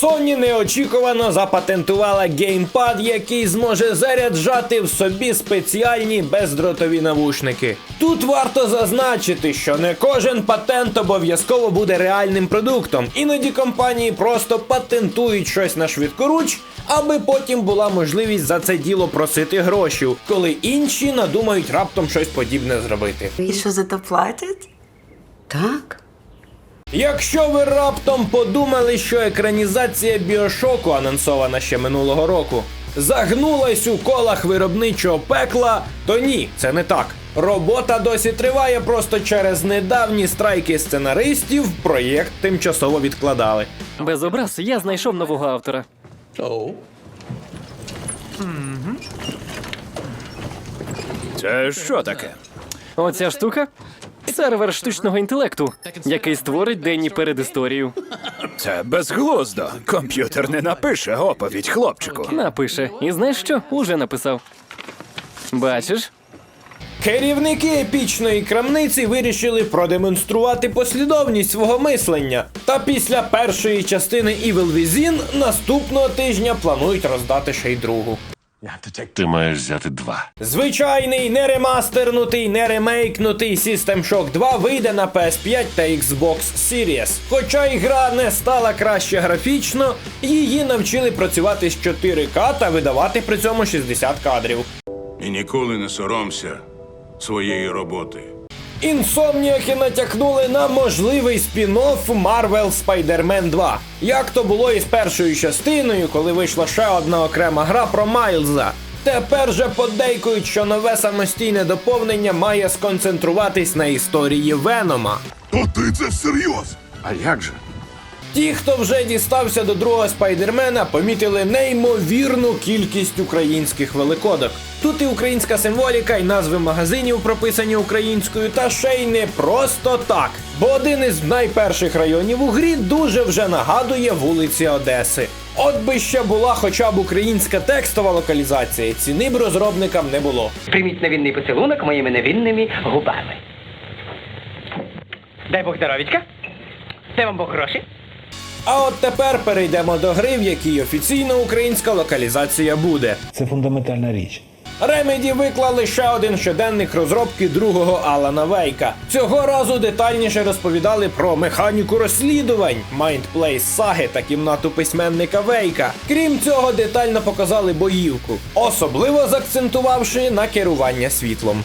Sony неочікувано запатентувала геймпад, який зможе заряджати в собі спеціальні бездротові навушники. Тут варто зазначити, що не кожен патент обов'язково буде реальним продуктом. Іноді компанії просто патентують щось на швидкоруч, аби потім була можливість за це діло просити гроші, коли інші надумають раптом щось подібне зробити. І що за то платять? Так. Якщо ви раптом подумали, що екранізація біошоку, анонсована ще минулого року, загнулась у колах виробничого пекла, то ні, це не так. Робота досі триває, просто через недавні страйки сценаристів проєкт тимчасово відкладали. Без образ я знайшов нового автора. Це що таке? Оця штука сервер штучного інтелекту, який створить денні передісторію. Це безглуздо. Комп'ютер не напише оповідь хлопчику. Напише. І знаєш що? Уже написав. Бачиш? Керівники епічної крамниці вирішили продемонструвати послідовність свого мислення. Та після першої частини Evil Within наступного тижня планують роздати ще й другу. Ти маєш взяти два. Звичайний, не ремастернутий, не ремейкнутий System Shock 2 вийде на PS5 та Xbox Series. Хоча ігра не стала краще графічно, її навчили працювати з 4К та видавати при цьому 60 кадрів. І ніколи не соромся своєї роботи. Інсомніахи натякнули на можливий спін-офф Marvel Spider-Man 2. Як то було із першою частиною, коли вийшла ще одна окрема гра про Майлза. Тепер же подейкують, що нове самостійне доповнення має сконцентруватись на історії Венома. То ти це всерйоз? А як же? Ті, хто вже дістався до другого спайдермена, помітили неймовірну кількість українських великодок. Тут і українська символіка, і назви магазинів прописані українською, та ще й не просто так. Бо один із найперших районів у грі дуже вже нагадує вулиці Одеси. От би ще була хоча б українська текстова локалізація, ціни б розробникам не було. Прийміть невинний поцілунок моїми невинними губами. Дай Бог здоровічка. Дай вам Бог гроші. А от тепер перейдемо до гри, в якій офіційно українська локалізація буде. Це фундаментальна річ. Ремеді виклали ще один щоденник розробки другого Алана Вейка. Цього разу детальніше розповідали про механіку розслідувань, майндплей саги та кімнату письменника Вейка. Крім цього, детально показали боївку, особливо заакцентувавши на керування світлом.